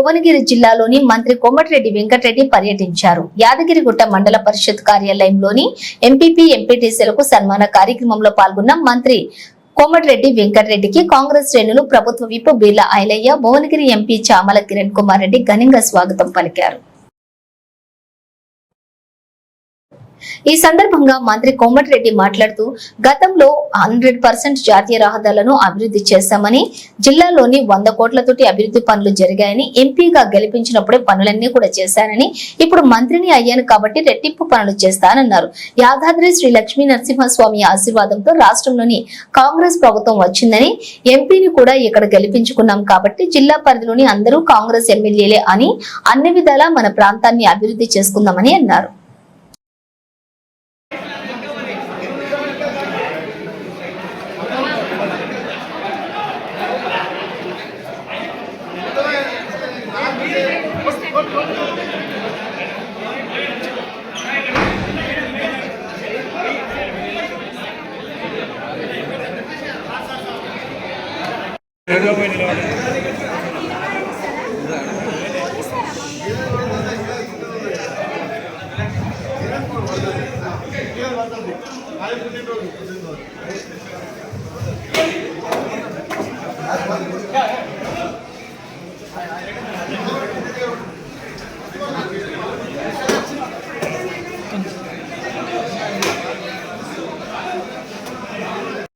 భువనగిరి జిల్లాలోని మంత్రి కోమటిరెడ్డి వెంకటరెడ్డి పర్యటించారు. యాదగిరిగుట్ట మండల పరిషత్ కార్యాలయంలోని ఎంపీపీ ఎంపీటీసీలకు సన్మాన కార్యక్రమంలో పాల్గొన్న మంత్రి కోమటిరెడ్డి వెంకటరెడ్డికి కాంగ్రెస్ శ్రేణులు ప్రభుత్వ విప్ బీర్ల ఐలయ్య భువనగిరి ఎంపీ చామల కిరణ్ కుమార్ రెడ్డి ఘనంగా స్వాగతం పలికారు. ఈ సందర్భంగా మంత్రి కోమటిరెడ్డి మాట్లాడుతూ గతంలో హండ్రెడ్ పర్సెంట్ జాతీయ రహదారులను అభివృద్ధి చేశామని జిల్లాలోని వంద కోట్లతోటి అభివృద్ధి పనులు జరిగాయని ఎంపీగా గెలిపించినప్పుడే పనులన్నీ కూడా చేశానని ఇప్పుడు మంత్రిని అయ్యాను కాబట్టి రెట్టింపు పనులు చేస్తానన్నారు. యాదాద్రి శ్రీ లక్ష్మీ నరసింహస్వామి ఆశీర్వాదంతో రాష్ట్రంలోని కాంగ్రెస్ ప్రభుత్వం వచ్చిందని ఎంపీని కూడా ఇక్కడ గెలిపించుకున్నాం కాబట్టి జిల్లా పరిధిలోని అందరూ కాంగ్రెస్ ఎమ్మెల్యేలే అని అన్ని విధాలా మన ప్రాంతాన్ని అభివృద్ధి చేసుకుందామని అన్నారు.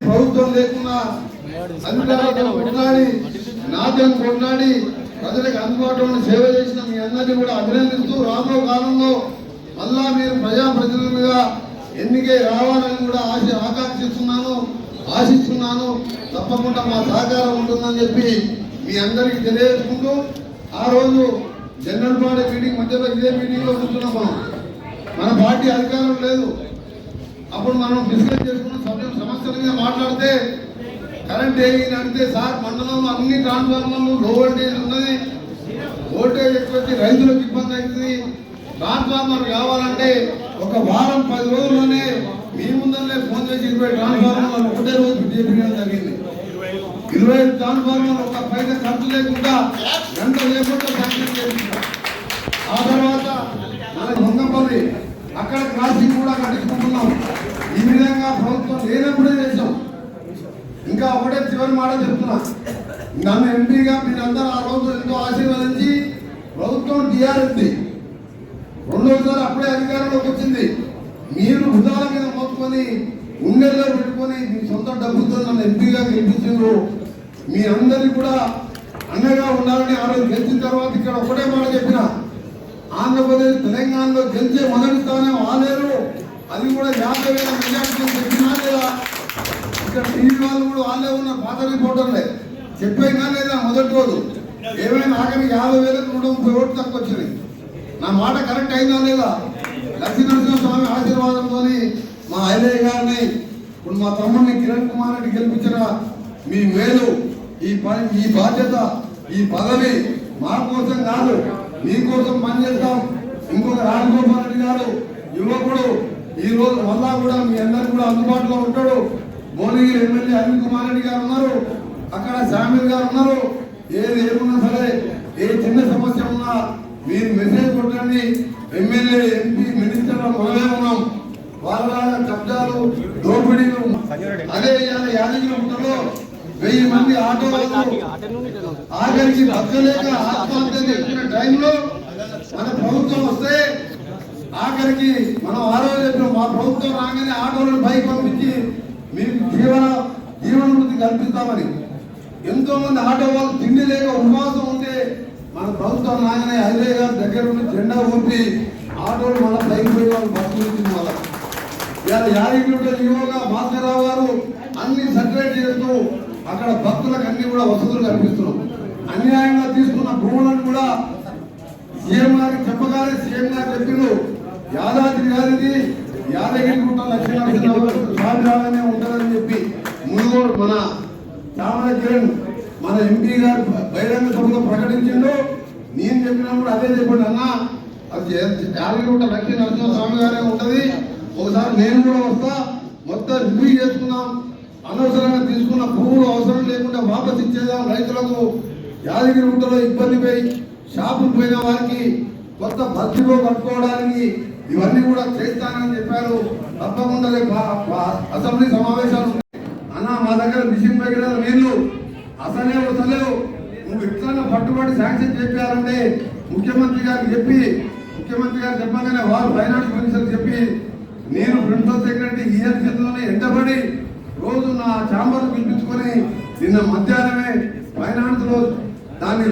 ప్రభుత్వం లేకున్నా అధికారులతో కొట్లాడి నాట్యం కొట్లాడి ప్రజలకు అందుబాటులో సేవ చేసిన మీ అందరినీ కూడా అభినందిస్తూ రాబో కాలంలో మళ్ళా మీరు ప్రజాప్రతినిధులుగా ఎన్నికే రావాలని కూడా ఆశ ఆకాంక్షిస్తున్నాను ఆశిస్తున్నాను. తప్పకుండా మా సహకారం ఉంటుందని చెప్పి మీ అందరికీ తెలియజేసుకుంటూ ఆ రోజు జనరల్ పార్టీ మీటింగ్ మధ్యలో ఇదే మీటింగ్లో కూర్చున్నాం మనం మన పార్టీ అధికారం లేదు. అప్పుడు మనం డిస్కస్ చేసుకున్న సమస్యల మీద మాట్లాడితే కరెంట్ ఏమి అంటే సార్ మండలంలో అన్ని ట్రాన్స్ఫార్మర్లు లో వోల్టేజ్ ఉన్నది. వోల్టేజ్ ఎక్కువ వచ్చి రైతులకు ఇబ్బంది అవుతుంది. ట్రాన్స్ఫార్మర్ కావాలంటే ఒక వారం పది రోజుల్లోనే మీ ముందరనే ఫోన్ చేసి ఇరవై ట్రాన్స్ఫార్మర్లు ఒకటే రోజు చేపించడం జరిగింది. ఇరవై ఐదు ట్రాన్స్ఫార్మర్లు ఒక పైన ఖర్చు లేకుండా గంట లేకుండా శాంక్షన్ ఆ తర్వాత మన దొంగపల్లి అక్కడ క్రాసింగ్ కూడా కట్టించుకుంటున్నాం. ఈ విధంగా ప్రభుత్వం లేనప్పుడే ఇంకా ఒకటే చివరి మాట చెప్తున్నా. నన్ను ఎంపీగా మీరందరూ ఆ రోజు ఎంతో ఆశీర్వదించి ప్రభుత్వం టీఆర్ఎస్ది రెండోసారి అప్పుడే అధికారంలోకి వచ్చింది. మీరు భుజాల మీద మోసుకొని ఉండేలో పెట్టుకొని మీ సొంత డబ్బుతో నన్ను ఎంపీగా గెలిపించారు. మీ అందరికీ కూడా అండగా ఉండాలని ఆ రోజు గెలిచిన తర్వాత ఇక్కడ ఒకటే మాట చెప్పిన. ఆంధ్రప్రదేశ్ తెలంగాణలో గెలిచే మొదటి స్థానం ఆలేరు అది కూడా యాభై వేల చెప్పినా లేదా? ఇక్కడ టీవీ వాళ్ళు కూడా వాళ్ళే ఉన్న పాత రిపోర్టర్లే. చెప్పేనా లేదా మొదటి రోజు? ఏమైనా ఆఖరి యాభై వేలకు నూట ముప్పై ఓట్లు తక్కువ వచ్చినాయి నా మాట కరెక్ట్ అయిందా లేదా? లక్ష్మీనరసింహ స్వామి ఆశీర్వాదంతో మా ఐలయ్య గారిని ఇప్పుడు మా తమ్ముడిని కిరణ్ కుమార్ రెడ్డి గెలిపించిన మీ మేలు ఈ పని ఈ బాధ్యత ఈ పదవి మా కోసం కాదు మీ కోసం పనిచేస్తాం. ఇంకొక రాజగోపాల్ రెడ్డి గారు యువకుడు. ఈ రోజు వల్ల కూడా మీ అందరికి కూడా అందుబాటులో ఉంటాడు. భువనగిరి ఎమ్మెల్యే అనిల్ కుమార్ రెడ్డి గారు ఉన్నారు. అక్కడ శామిల్ గారు ఉన్నారు. ఏది ఏమున్నా సరే ఏ చిన్న సమస్య ఉన్నా మీరు మెసేజ్ కొట్టండి. ఎమ్మెల్యే ఎంపీ మినిస్టర్ మనమే ఉన్నాం. వాళ్ళ కబ్జాలు దోపిడీలు అదే ఇవాళ యాదగిరి గుట్టలో వెయ్యి మంది ఆటో వాళ్ళు ఆఖరికి బతకలేక ఆత్మహత్య చేసిన టైంలో మన ప్రభుత్వం వస్తే ఆఖరికి మనం ఆరోగ్య మా ప్రభుత్వం రాగానే ఆటోలను పైకి పంపించి మీకు జీవన జీవన కల్పిస్తామని. ఎంతో మంది ఆటో వాళ్ళు తిండి లేక ఉపవాసం ఉంటే మన ప్రభుత్వం నాయన హైదరాబాద్ గారి దగ్గర ఉండి జెండా ఊపి ఆటోలు మన పైకి పోయి వాళ్ళు బస్సు వాళ్ళ. ఇవాళ యాదగిరిగుట్ట యువగా భాస్కరరావు గారు అన్ని సెటిలైట్ చేస్తూ అక్కడ భక్తులకు అన్ని కూడా వసతులు కల్పిస్తున్నాం. అన్యాయంగా తీసుకున్న భూములను కూడా సీఎం గారికి చెప్పగానే సీఎం గారు చెప్పిండు యాదాద్రి గారిది యాదగిరిగుట్ట లక్ష్మీనరసింహ స్వామి రాగానే ఉంటుందని చెప్పి ముందు మన చామల కిరణ్ మన ఎంపీ గారు బహిరంగ సభలో ప్రకటించిండు. నేను చెప్పినప్పుడు అదే చెప్పండి అన్న. అది యాదగిరిగుట్ట లక్ష్మీ నరసింహ స్వామి గారే ఉంటుంది. ఒకసారి నేను కూడా వస్తా. మొత్తం రివ్యూ చేసుకుందాం. అనవసరంగా తీసుకున్న భూములు అవసరం లేకుండా వాపస్ ఇచ్చేదాం. రైతులకు యాదగిరిగుట్టలో ఇబ్బంది పోయి షాపులు పోయిన వారికి కొత్త బస్సులో కట్టుకోవడానికి ఇవన్నీ కూడా చేస్తానని చెప్పారు. తప్పకుండా అసెంబ్లీ సమావేశాలు అన్న మా దగ్గర మిషన్ దగ్గర నీళ్ళు అసలే వసలేవు నువ్వు ఇట్లా పట్టుబడి శాంక్షన్ చెప్పారంటే ముఖ్యమంత్రి గారికి చెప్పి ముఖ్యమంత్రి గారు చెప్పగానే వారు ఫైనాన్స్ మినిస్టర్ చెప్పి నేను ప్రిన్సిపల్ సెక్రటరీ ఈఎస్ చేతిలోనే ఎండబడి రోజు నా ఛాంబర్ పిలిపించుకొని నిన్న మధ్యాహ్నమే ఫైనాన్స్లో దాన్ని